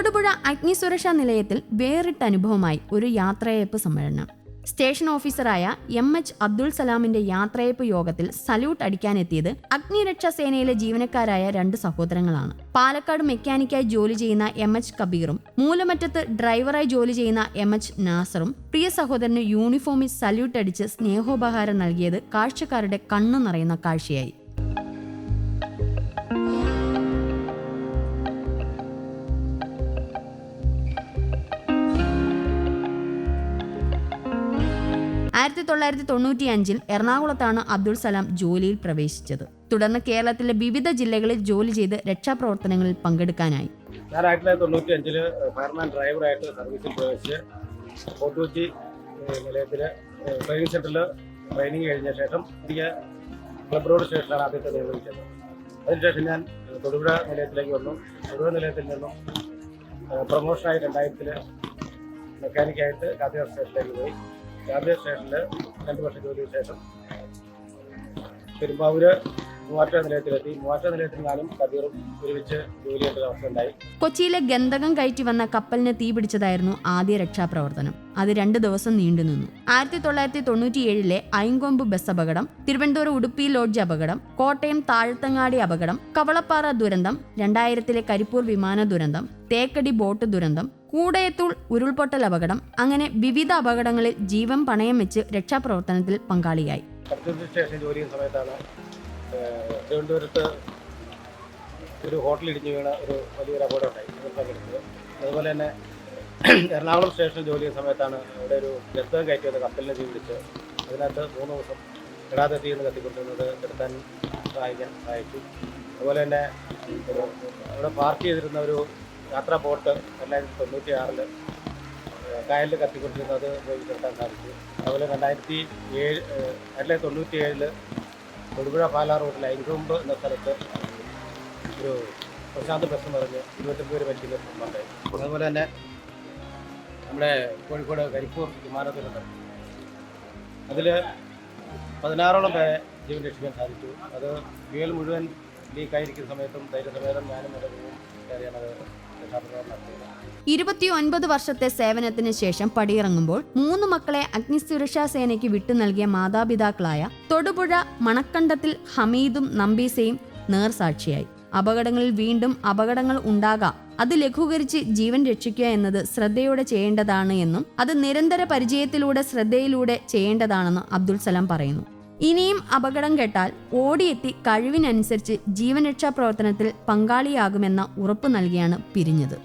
തൊടുപുഴ അഗ്നിസുരക്ഷാ നിലയത്തിൽ വേറിട്ട അനുഭവമായി ഒരു യാത്രയയപ്പ് സമ്മേളനം. സ്റ്റേഷൻ ഓഫീസറായ എം എച്ച് അബ്ദുൾ സലാമിന്റെ യാത്രയപ്പ് യോഗത്തിൽ സല്യൂട്ട് അടിക്കാനെത്തിയത് അഗ്നിരക്ഷാ സേനയിലെ ജീവനക്കാരായ രണ്ട് സഹോദരങ്ങളാണ്. പാലക്കാട് മെക്കാനിക്കായി ജോലി ചെയ്യുന്ന എം എച്ച് കബീറും മൂലമറ്റത്ത് ഡ്രൈവറായി ജോലി ചെയ്യുന്ന എം എച്ച് നാസറും പ്രിയ സഹോദരന് യൂണിഫോമിൽ സല്യൂട്ട് അടിച്ച് സ്നേഹോപഹാരം നൽകിയത് കാഴ്ചക്കാരുടെ കണ്ണു നിറയുന്ന കാഴ്ചയായി. ആയിരത്തി തൊള്ളായിരത്തി തൊണ്ണൂറ്റി അഞ്ചിൽ എറണാകുളത്താണ് അബ്ദുൾ സലാം ജോലിയിൽ പ്രവേശിച്ചത്. തുടർന്ന് കേരളത്തിലെ വിവിധ ജില്ലകളിൽ ജോലി ചെയ്ത് രക്ഷാപ്രവർത്തനങ്ങളിൽ പങ്കെടുക്കാനായി. ഞാൻ സർവീസിൽ ട്രെയിനിങ് സെന്ററിൽ കഴിഞ്ഞ ശേഷം എനിക്ക് ക്ലബ് റോഡ് സ്റ്റേഷനാണ് ആദ്യത്തെ നിയമിച്ചത് അതിനുശേഷം ഞാൻ തൊടുപുഴ നിലയത്തിലേക്ക് വന്നു. തൊടുപുഴ നിലയത്തിൽ നിന്നും പ്രൊമോഷനായി രണ്ടായിരത്തിൽ മെക്കാനിക്കായിട്ട് കാത്തിയാർ സ്റ്റേഷനിലേക്ക് പോയി. ഗാന്ധിനഗർ സ്റ്റേഷനിൽ രണ്ട് വർഷം ജോലിക്ക് ശേഷം പെരുമ്പാവൂര് കബീറും ഒരുമിച്ച് ജോലി കൊച്ചിയിലെ ഗന്ധകം കയറ്റി വന്ന കപ്പലിന് തീപിടിച്ചതായിരുന്നു ആദ്യ രക്ഷാപ്രവർത്തനം. അത് രണ്ട് ദിവസം നീണ്ടുനിന്നു ആയിരത്തി തൊള്ളായിരത്തി തൊണ്ണൂറ്റിയേഴിലെ ഐങ്കൊമ്പ് ബസ് അപകടം തിരുവനന്തപുരം ഉടുപ്പി ലോഡ്ജ് അപകടം കോട്ടയം താഴത്തങ്ങാടി അപകടം കവളപ്പാറ ദുരന്തം രണ്ടായിരത്തിലെ കരിപ്പൂർ വിമാന ദുരന്തം തേക്കടി ബോട്ട് ദുരന്തം കൂടയത്തൂൾ ഉരുൾപൊട്ടൽ അപകടം അങ്ങനെ വിവിധ അപകടങ്ങളിൽ ജീവൻ പണയം വെച്ച് രക്ഷാപ്രവർത്തനത്തിൽ പങ്കാളിയായി. സമയത്താണ്. തിരുവനന്തപുരത്ത് ഒരു ഹോട്ടൽ ഇടിഞ്ഞു വീണ ഒരു വലിയൊരു അപകടം ഉണ്ടായി. അതുപോലെ തന്നെ എറണാകുളം സ്റ്റേഷനിൽ ജോലി ചെയ്യുന്ന സമയത്താണ് അവിടെ ഒരു ഗന്ധം കയറ്റി വന്ന കപ്പലിനെ ജീവിച്ച് അതിനകത്ത് മൂന്ന് ദിവസം ഇടാതെ തീർന്ന് കത്തിക്കൊണ്ടിരുന്നത് എടുത്താൻ സഹായിക്കാൻ സഹായിച്ചു. അതുപോലെ തന്നെ അവിടെ പാർക്ക് ചെയ്തിരുന്ന ഒരു യാത്രാ ബോട്ട് രണ്ടായിരത്തി തൊണ്ണൂറ്റി ആറിൽ കായലിൽ കത്തിക്കൊണ്ടിരുന്നത് ഉപയോഗിച്ച് നിർത്താൻ സാധിച്ചു. അതുപോലെ രണ്ടായിരത്തി ഏഴ് രണ്ടായിരത്തി തൊണ്ണൂറ്റി ഏഴിൽ തൊടുപുഴ പാലാ റോഡിൽ അയിൻകുമ്പ് എന്ന സ്ഥലത്ത് ഒരു പ്രശാന്ത് എന്ന് പറഞ്ഞ് ഇരുപത്തൊമ്പത് പേര് പറ്റിയ സംഭവമുണ്ടായിരുന്നു അതുപോലെ തന്നെ നമ്മുടെ കോഴിക്കോട് കരിപ്പൂർ വിമാനത്തിലുണ്ട് അതിൽ പതിനാറോളം പേരെ ജീവൻ രക്ഷിക്കാൻ സാധിച്ചു. അത് ഫ്യൂൽ മുഴുവൻ ലീക്കായിരിക്കുന്ന സമയത്തും ധൈര്യസമേതം ഞാനും എന്റെ ഇരുപത്തിയൊൻപത് വർഷത്തെ സേവനത്തിന് ശേഷം പടിയിറങ്ങുമ്പോൾ മൂന്ന് മക്കളെ അഗ്നിസുരക്ഷാ സേനയ്ക്ക് വിട്ടു നൽകിയ മാതാപിതാക്കളായ തൊടുപുഴ മണക്കണ്ടത്തിൽ ഹമീദും നമ്പീസയും നേർസാക്ഷിയായി. അപകടങ്ങളിൽ വീണ്ടും അപകടങ്ങൾ ഉണ്ടാകാം. അത് ലഘൂകരിച്ച് ജീവൻ രക്ഷിക്കുക എന്നത് ശ്രദ്ധയോടെ ചെയ്യേണ്ടതാണ് എന്നും അത് നിരന്തര പരിചയത്തിലൂടെ ശ്രദ്ധയിലൂടെ ചെയ്യേണ്ടതാണെന്നും അബ്ദുൾ സലാം പറയുന്നു. ഇനിയും അപകടം കേട്ടാൽ ഓടിയെത്തി കഴിവിനനുസരിച്ച് ജീവൻ രക്ഷാ പ്രവർത്തനത്തിൽ പങ്കാളിയാകുമെന്ന ഉറപ്പ് നൽകിയാണ് പിരിഞ്ഞത്